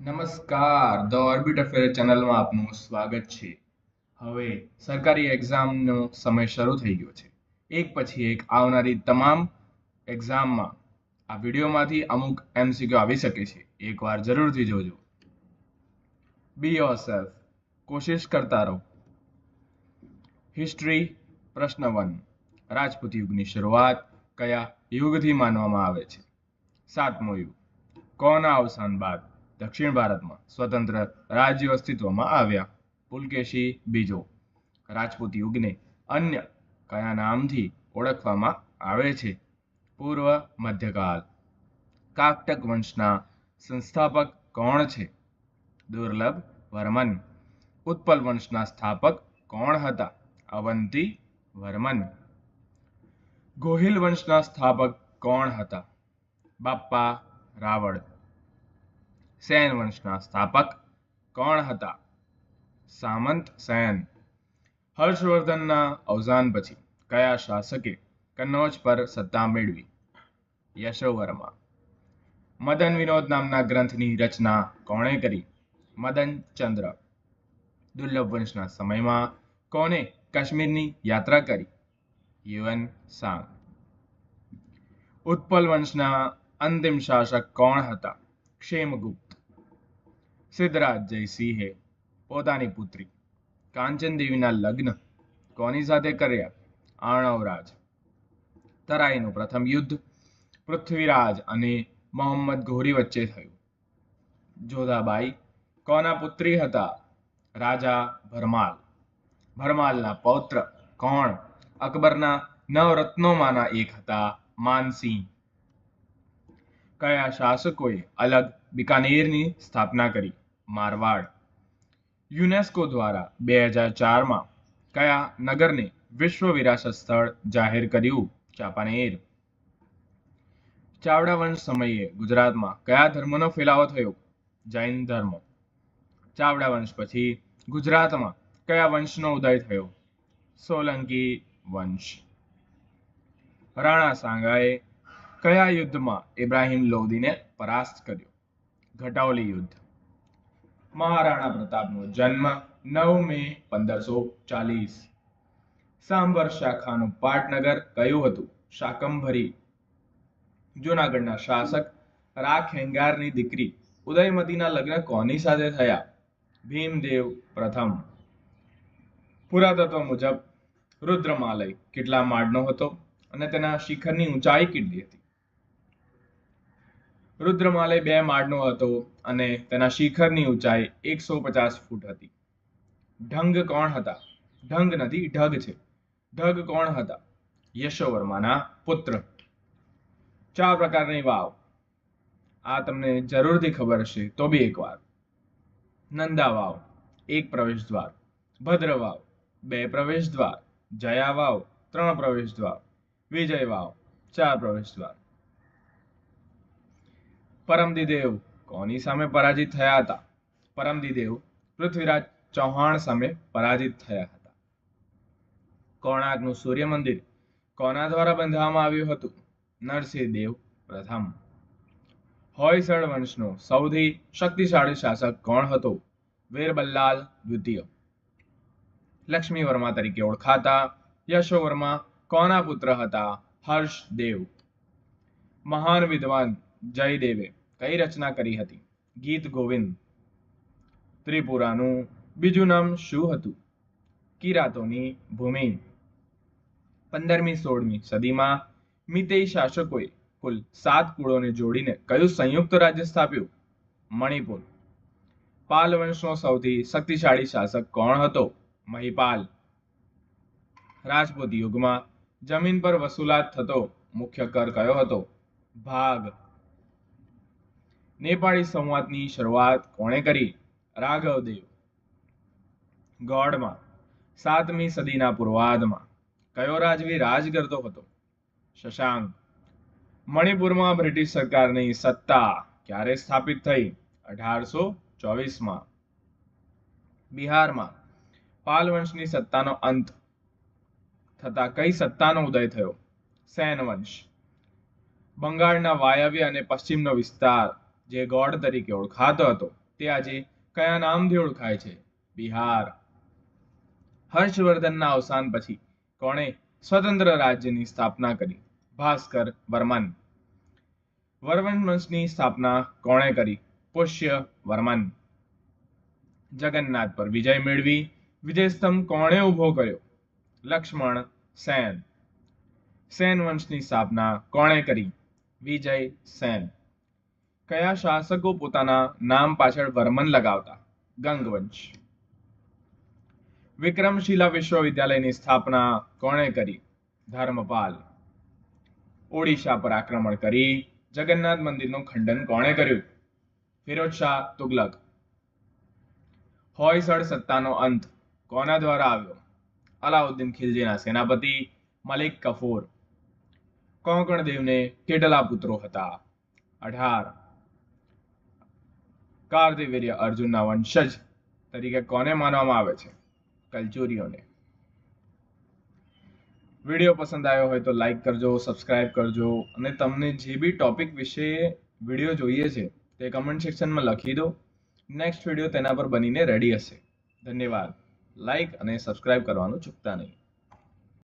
નમસ્કાર. The orbit affair ચેનલમાં આપનું સ્વાગત છે. હવે સરકારી એક્ઝામનો સમય શરૂ થઈ ગયો છે. એક પછી એક આવનારી તમામ એક્ઝામમાં આ વિડીયોમાંથી અમુક એમસીક્યુ આવી શકે છે. એકવાર જરૂરથી જોજો. બી યોર સેલ્ફ કોશિશ કરતા રહો. હિસ્ટ્રી પ્રશ્ન વન. રાજપૂત યુગની શરૂઆત કયા યુગથી માનવામાં આવે છે? સાતમો યુગ. કોના અવસાન બાદ? દક્ષિણ ભારતમાં સ્વતંત્ર રાજ્યો અસ્તિત્વમાં આવ્યા. પુલકેશી બીજો રાજપૂત યુગને અન્ય કયા નામથી ઓળખવામાં આવે છે? પૂર્વ મધ્યકાલ. કાકટક વંશના સંસ્થાપક કોણ છે? દુર્લભ વર્મન. ઉત્પલ વંશના સ્થાપક કોણ હતા? અવંતી વર્મન. ગોહિલ વંશના સ્થાપક કોણ હતા? બાપ્પા રાવળ. સેન વંશના સ્થાપક કોણ હતા? સામંત સેન હર્ષવર્ધનના અવસાન પછી કયા શાસકે કન્નોજ પર સત્તા મેળવી? યશોવર્મા. મદન વિનોદ નામના ગ્રંથની રચના કોણે કરી? મદન ચંદ્ર. દુર્લભ વંશના સમયમાં કોને કાશ્મીરની યાત્રા કરી? યુએન સાંગ. ઉત્પલ વંશના અંતિમ શાસક કોણ હતા? ક્ષેમગુપ્ત. સિદ્ધરાજ જયસિંહે પોતાની પુત્રી કાંચન દેવીના લગ્ન કોની સાથે કર્યા? આણવરાજ. તરાઈનું પ્રથમ યુદ્ધ પૃથ્વીરાજ અને મોહમ્મદ ઘોરી વચ્ચે થયું. જોધાબાઈ કોના પુત્રી હતા? રાજા ભરમાલ. ભરમાલના પૌત્ર કોણ? અકબરના નવરત્નોમાંના એક હતા માનસિંહ. કયા શાસકોએ અલગ બિકાનેરની સ્થાપના કરી? મારવાડ. યુનેસ્કો દ્વારા બે હજાર ચારમાં કયા નગરને વિશ્વ વિરાસત સ્થળ જાહેર કર્યું? ચાંપાનેર ચાવડા વંશ સમયે ગુજરાતમાં કયા ધર્મનો ફેલાવો થયો? જૈન ધર્મ. ચાવડા વંશ પછી ગુજરાતમાં કયા વંશનો ઉદય થયો? સોલંકી વંશ. રાણા સાંગાએ કયા યુદ્ધમાં ઇબ્રાહિમ લોધીને પરાસ્ત કર્યો? ઘટાવલી યુદ્ધ. મહારાણા પ્રતાપનો જન્મ નવ મે પંદરસો ચાલીસ. સાંભર શાખાનું પાટનગર કયું હતું? શાકંભરી. જૂનાગઢના શાસક રાખ હેંગારની દીકરી ઉદયમતીના લગ્ન કોની સાથે થયા? ભીમદેવ પ્રથમ. પુરાતત્વ મુજબ રુદ્રમાલય કેટલા માળનો હતો અને તેના શિખરની ઊંચાઈ કેટલી હતી? રુદ્રમાલય બે માળનો હતો અને તેના શિખરની ઊંચાઈ એકસો પચાસ ફૂટ હતી. ઢંગ કોણ હતા? ઢંગ નથી, ઢગ છે. ઢગ કોણ હતા? યશોવર્માના પુત્ર. ચાર પ્રકારની વાવ. આ તમને જરૂરથી ખબર હશે તો બી એકવાર. નંદા વાવ, એક પ્રવેશ દ્વાર. ભદ્ર વાવ, બે પ્રવેશ દ્વાર. જયા વાવ, ત્રણ પ્રવેશ દ્વાર. વિજય વાવ, ચાર પ્રવેશ દ્વાર. પરમદીદેવ. કોની સામે પરાજિત થયા હતા? પરમદીદેવ પૃથ્વીરાજ ચૌહાણ સામે પરાજિત થયા હતા. કોણાર્કનું સૂર્ય મંદિર કોના દ્વારા બંધાવવામાં આવ્યું હતું? નરસિંહ દેવ પ્રથમ. હોયસળ વંશનો સૌથી શક્તિશાળી શાસક કોણ હતો? વીરબલ્લાલ દ્વિતીય. લક્ષ્મી વર્મા તરીકે ઓળખાતા યશોવર્મા કોના પુત્ર હતા? હર્ષદેવ. મહાન વિદ્વાન જયદેવે. કઈ રચના કરી હતી? ગીત ગોવિંદ. ત્રિપુરાનું બીજું નામ શું હતું? કિરાતોની ભૂમિ. પંદરમી સોળમી સદીમાં મિતેય શાસકોએ કુલ સાત કુળોને જોડીને કયું સંયુક્ત રાજ્ય સ્થાપ્યું? મણિપુર. પાલ વંશનો સૌથી શક્તિશાળી શાસક કોણ હતો? મહિપાલ. રાજપૂત યુગમાં જમીન પર વસૂલાત થતો મુખ્ય કર કયો હતો? ભાગ. નેપાળી સંવાદની શરૂઆત કોણે કરી? રાઘવદેવ. ગોડમાં સાતમી સદીના પૂર્વાધમાં કયો રાજવી રાજ કરતો હતો? શશાંક. મણિપુરમાં બ્રિટિશ સરકારની સત્તા ક્યારે સ્થાપિત થઈ? અઢારસો ચોવીસમાં. બિહારમાં. પાલ વંશની સત્તાનો અંત થતા કઈ સત્તાનો ઉદય થયો? સેન વંશ. બંગાળના વાયવ્ય અને પશ્ચિમનો વિસ્તાર. જે ગોડ તરીકે ઓળખાતો હતો, તે આજે કયા નામથી ઓળખાય છે? બિહાર. હર્ષવર્ધનના અવસાન પછી કોણે સ્વતંત્ર રાજ્યની સ્થાપના કરી? ભાસ્કર વર્મન. વર્મન વંશની સ્થાપના કોણે કરી? પુષ્ય વર્મન. જગન્નાથ પર વિજય મેળવી વિજયસ્તંભ કોણે ઊભો કર્યો? લક્ષ્મણ સેન. સેન વંશની સ્થાપના કોણે કરી? વિજય સેન. કયા શાસકો પોતાના નામ પાછળ વર્મન લગાવતા? ગંગવંશ. વિક્રમશિલા વિશ્વવિદ્યાલયની સ્થાપના કોણે કરી? ધર્મપાલ. ઓડિશા પર આક્રમણ કરી. જગન્નાથ મંદિરનું ખંડન કોણે કર્યું? ફિરોજ શાહ તુગલક. હોયસળ સત્તાનો અંત કોના દ્વારા આવ્યો? અલાઉદ્દીન ખિલજીના સેનાપતિ મલિક કફૂર. કોંકણ દેવને કેટલા પુત્રો હતા? અઢાર. કાર્તિવીર્ય અર્જુનના વંશજ તરીકે કોને માનવામાં આવે છે? કલ્ચુરીઓને. વીડિયો પસંદ આવ્યો હોય તો લાઈક કરજો, સબસ્ક્રાઇબ કરજો અને તમને જે બી ટોપિક વિશે વીડિયો જોઈએ છે તે કમેન્ટ સેક્શનમાં લખી દો. નેક્સ્ટ વીડિયો તેના પર બનીને રેડી હશે. ધન્યવાદ. લાઈક અને સબસ્ક્રાઇબ કરવાનું ચૂકતા નહીં.